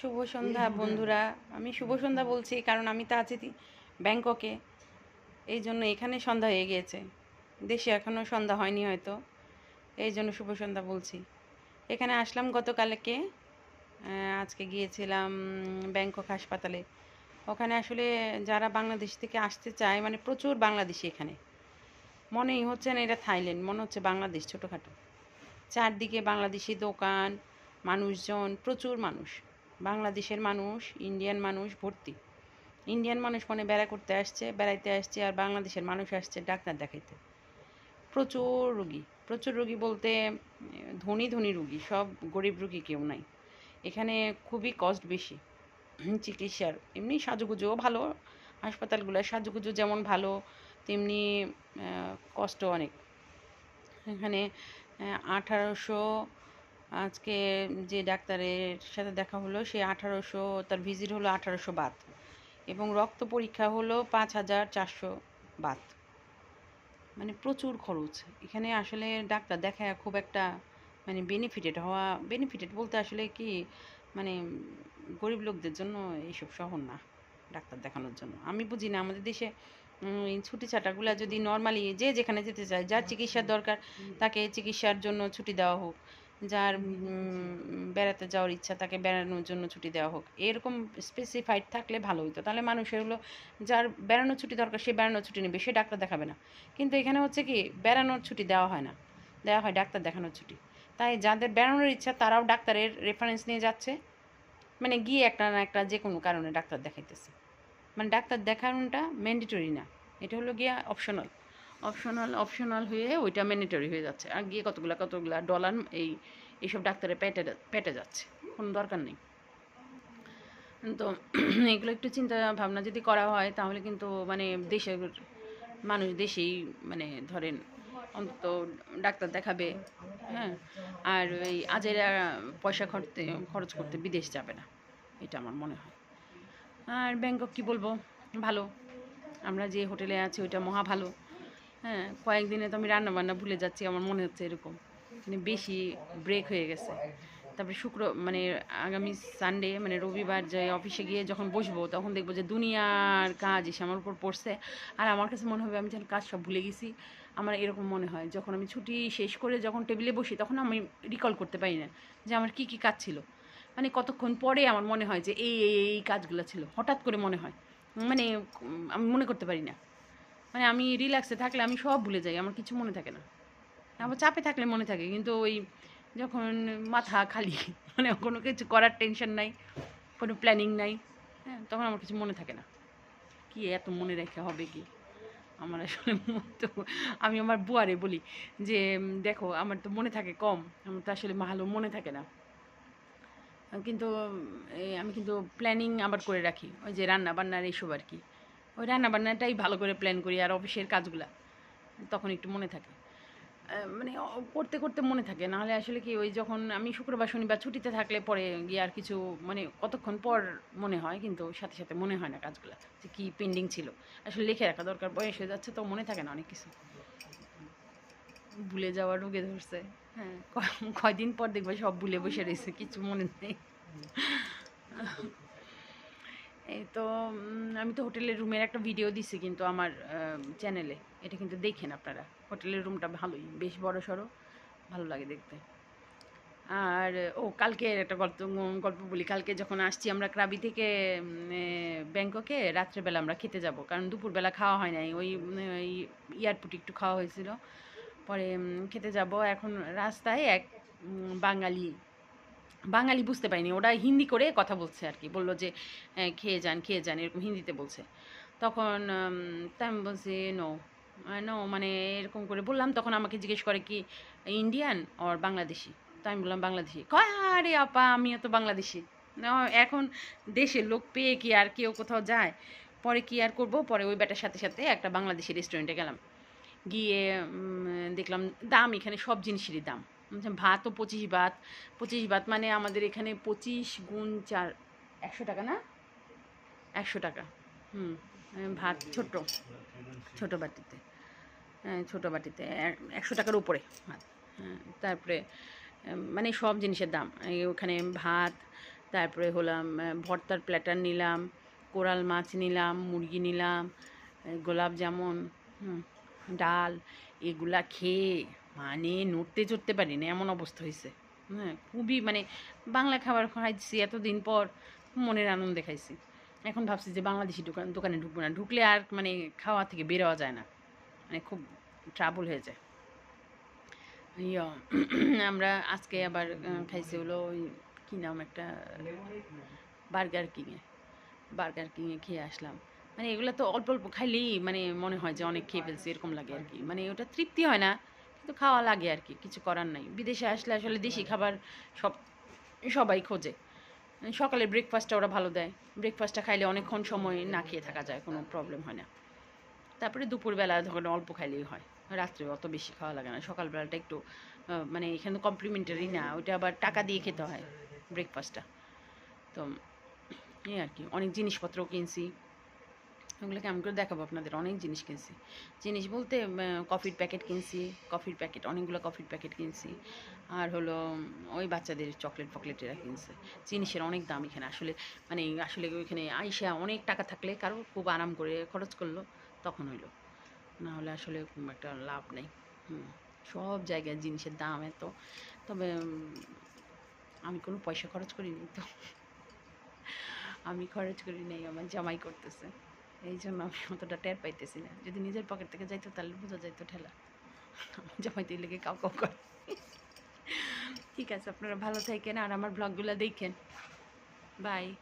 শুভ সন্ধ্যা, বন্ধুরা। আমি শুভ সন্ধ্যা বলছি, কারণ আমি তো আছি ব্যাংককে। এই জন্য এখানে সন্ধ্যা হয়ে গিয়েছে। দেশে এখনও সন্ধ্যা হয়নি হয়তো। এই জন্য শুভ সন্ধ্যা বলছি। এখানে আসলাম গতকালকে। আজকে গিয়েছিলাম ব্যাংকক হাসপাতালে। ওখানে আসলে যারা বাংলাদেশ থেকে আসতে চায় মানে প্রচুর বাংলাদেশি এখানে। মনেই হচ্ছে না এটা থাইল্যান্ড, মনে হচ্ছে বাংলাদেশ ছোটোখাটো। চারদিকে বাংলাদেশি দোকান, মানুষজন, প্রচুর মানুষ। বাংলাদেশের মানুষ ইন্ডিয়ান মানুষ ভর্তি। ইন্ডিয়ান মানুষ মনে বেড়া করতে আসছে, বেড়াইতে আসছে আর বাংলাদেশের মানুষ আসছে ডাক্তার দেখাইতে। প্রচুর রুগী প্রচুর রুগী বলতে ধনী ধনী রুগী, সব গরিব রুগী কেউ নাই। এখানে খুবই কস্ট বেশি, চিকিৎসার। এমনি সাজুগুজুও ভালো হাসপাতালগুলোর সাজুগুজু যেমন ভালো, তেমনি কষ্ট অনেক। এখানে আঠারোশো আজকে যে ডাক্তারের সাথে দেখা হলো, সে আঠারোশো, তার ভিজিট হলো আঠারোশো বাত এবং রক্ত পরীক্ষা হলো পাঁচ হাজার চারশো বাত মানে প্রচুর খরচ। এখানে আসলে ডাক্তার দেখায় খুব একটা মানে বেনিফিটেড হওয়া বেনিফিটেড বলতে আসলে কি মানে গরিব লোকদের জন্য এইসব শহর না ডাক্তার দেখানোর জন্য। আমি বুঝি না, আমাদের দেশে ছুটি ছাটাগুলো যদি নর্মালি যে যেখানে যেতে চায়, যার চিকিৎসার দরকার, তাকে চিকিৎসার জন্য ছুটি দেওয়া হোক। যার বেড়াতে যাওয়ার ইচ্ছা তাকে বেড়ানোর জন্য ছুটি দেওয়া হোক। এরকম স্পেসিফাইড থাকলে ভালো হতো তাহলে মানুষের হলো যার বেড়ানোর ছুটি দরকার সে বেড়ানোর ছুটি নেবে, সে ডাক্তার দেখাবে না। কিন্তু এখানে হচ্ছে কি, বেড়ানোর ছুটি দেওয়া হয় না। দেওয়া হয় ডাক্তার দেখানোর ছুটি। তাই যাদের বেড়ানোর ইচ্ছা, তারাও ডাক্তারের রেফারেন্স নিয়ে যাচ্ছে। মানে গিয়ে একটা না একটা যে কোনো কারণে ডাক্তার দেখাইতেছে। মানে ডাক্তার দেখানোটা ম্যান্ডেটরি না। এটা হলো গিয়া অপশনাল অপশনাল অপশনাল হয়ে ওইটা ম্যান্ডেটরি হয়ে যাচ্ছে। আর গিয়ে কতগুলা কতগুলা ডলার এই, এইসব ডাক্তারের পেটে পেটে যাচ্ছে। কোনো দরকার নেই। তো এগুলো একটু চিন্তা ভাবনা যদি করা হয়, তাহলে কিন্তু মানে দেশের মানুষ দেশেই মানে ধরেন অন্তত ডাক্তার দেখাবে হ্যাঁ? আর ওই আজেরা পয়সা খরচতে খরচ করতে বিদেশ যাবে না। এটা আমার মনে হয়। আর ব্যাংকক কি বলব? ভালো। আমরা যে হোটেলে আছি, ওইটা মহা ভালো। হ্যাঁ কয়েকদিনে তো আমি রান্না বান্না ভুলে যাচ্ছি, আমার মনে হচ্ছে এরকম। মানে বেশি ব্রেক হয়ে গেছে। তারপরে শুক্র মানে আগামী সানডে মানে রবিবার যে অফিসে গিয়ে যখন বসবো, তখন দেখব যে দুনিয়ার কাজ এসে আমার উপর পড়ছে। আর আমার কাছে মনে হবে আমি যেন কাজ সব ভুলে গেছি। আমার এরকম মনে হয়, যখন আমি ছুটি শেষ করে যখন টেবিলে বসি, তখন আমি রিকল করতে পারি না যে আমার কি কি কাজ ছিল। মানে কতক্ষণ পরে আমার মনে হয় যে এই এই কাজগুলো ছিল, হঠাৎ করে মনে হয়। মানে আমি মনে করতে পারি না। মানে আমি রিল্যাক্সে থাকলে আমি সব ভুলে যাই, আমার কিছু মনে থাকে না। আবার চাপে থাকলে মনে থাকে, কিন্তু ওই যখন মাথা খালি মানে কোনো কিছু করার টেনশন নাই, কোনো প্ল্যানিং নাই হ্যাঁ তখন আমার কিছু মনে থাকে না। কি এত মনে রেখে হবে কি? আমার আসলে তো আমি আমার বুয়ারে বলি যে দেখো, আমার তো মনে থাকে কম, আমার তো আসলে ভালো মনে থাকে না। কিন্তু আমি কিন্তু প্ল্যানিং আবার করে রাখি, ওই যে রান্না বান্নার এইসব আর কি। ওই রান্না বান্নাটাই ভালো করে প্ল্যান করি আর অফিসের কাজগুলা। তখন একটু মনে থাকে। মানে করতে করতে মনে থাকে। নাহলে আসলে কি ওই যখন আমি শুক্রবার, শনিবার ছুটিতে থাকলে পরে গিয়ে আর কিছু মানে কতক্ষণ পর মনে হয়, কিন্তু সাথে সাথে মনে হয় না কাজগুলো, যে কী পেন্ডিং ছিল। আসলে লিখে রাখা দরকার, বয়স হয়ে যাচ্ছে তো মনে থাকে না অনেক কিছু। ভুলে যাওয়া রোগে ধরছে। হ্যাঁ কয়দিন পর দেখবে সব ভুলে বসে রয়েছে, কিছু মনে নেই। তো আমি তো হোটেলের রুমের একটা ভিডিও দিছি কিন্তু আমার চ্যানেলে এটা কিন্তু দেখেন আপনারা। হোটেলের রুমটা ভালোই, বেশ বড় সড়ো ভালো লাগে দেখতে। আর, ও, কালকে একটা গল্প গল্প বলি। কালকে যখন আসছি আমরা ক্রাবি থেকে ব্যাংককে, রাত্রেবেলা আমরা খেতে যাব। কারণ দুপুরবেলা খাওয়া হয় নাই। ওই এয়ারপোর্টে একটু খাওয়া হয়েছিল। পরে খেতে যাব। এখন রাস্তায় এক বাঙালি বাঙালি বুঝতে পারিনি ওরা হিন্দি করে কথা বলছে আর কি বলল যে খেয়ে যান খেয়ে যান এরকম হিন্দিতে বলছে। তখন উম, তা আমি বলছি নো নো মানে এরকম করে বললাম তখন আমাকে জিজ্ঞেস করে কি ইন্ডিয়ান ওর বাংলাদেশি? তো আমি বললাম বাংলাদেশি। কয় আরে আপা আমিও তো বাংলাদেশি। এখন দেশের লোক পেয়ে কি আর কেউ কোথাও যায়? পরে কি আর করব? পরে ওই ব্যাটার সাথে সাথে একটা বাংলাদেশি রেস্টুরেন্টে গেলাম। গিয়ে দেখলাম দাম এখানে সব জিনিসেরই দাম। ভাতও পঁচিশ ভাত। পঁচিশ ভাত মানে আমাদের এখানে পঁচিশ গুণ চার একশো টাকা না? একশো টাকা। হুম ভাত ছোট ছোট বাটিতে। হ্যাঁ ছোটো বাটিতে একশো টাকার উপরে ভাত। হ্যাঁ, তারপরে মানে সব জিনিসের দাম। ওখানে ভাত তারপরে হলাম ভর্তার প্ল্যাটার নিলাম কোরাল মাছ নিলাম মুরগি নিলাম গোলাপ জামুন হুম, ডাল এগুলা খেয়ে মানে নড়তে চড়তে পারি না এমন অবস্থা হয়েছে হ্যাঁ খুবই মানে বাংলা খাবার খাইছি এতদিন পর মনের আনন্দ খাইছি। এখন ভাবছি যে বাংলাদেশি দোকান দোকানে ঢুকবো না ঢুকলে আর মানে খাওয়া থেকে বেরোয়া যায় না মানে খুব ট্রাবল হয়ে যায়। ইয়া, আমরা আজকে আবার খাইছি হলো ওই কী নাম একটা বার্গার কিংয়ে বার্গার কিংয়ে খেয়ে আসলাম। মানে এগুলো তো অল্প অল্প খাইলেই মানে মনে হয় যে অনেক খেয়ে ফেলছি, এরকম লাগে আর কি। মানে ওটা তৃপ্তি হয় না, কিন্তু খাওয়া লাগে আর কি, কিছু করার নাই। বিদেশে আসলে আসলে দেশি খাবার সব, সবাই খোঁজে। সকালে ব্রেকফাস্টটা ওরা ভালো দেয়। ব্রেকফাস্টটা খাইলে অনেকক্ষণ সময় না খেয়ে থাকা যায়, কোনো প্রবলেম হয় না। তারপরে দুপুরবেলা ধরেন অল্প খাইলেই হয়, রাত্রে অত বেশি খাওয়া লাগে না। সকালবেলাটা একটু মানে এখানে কমপ্লিমেন্টারি না, ওইটা আবার টাকা দিয়ে খেতে হয় ব্রেকফাস্টটা তো এই আর কি, অনেক জিনিসপত্র কিনছি। ওগুলো কেমন করে দেখাবো আপনাদের, অনেক জিনিস কিনছি। জিনিস বলতে কফির প্যাকেট কিনছি কফির প্যাকেট অনেকগুলো কফির প্যাকেট কিনছি। আর হলো, ওই বাচ্চাদের চকলেট ফকলেট এরা কিনছে। জিনিসের অনেক দাম এখানে। আসলে মানে আসলে ওইখানে আইসা অনেক টাকা থাকলে কারও খুব আরাম করে খরচ করল, তখন হইল। না হলে আসলে একটা লাভ নেই। হুম, সব জায়গায় জিনিসের দাম এত। তবে আমি কোনো পয়সা খরচ করিনি তো। আমি খরচ করি নাই, আমার জামাই করতেছে। এই জন্য আমি অতটা টের পাইতেছি না। যদি নিজের পকেট থেকে যাইতো, তাহলে বোঝা যাইতো ঠেলা। জমাইতে লেগে কাউ কাউ করে। ঠিক আছে, আপনারা ভালো থাকেন, আর আমার ব্লগগুলো দেখেন। বাই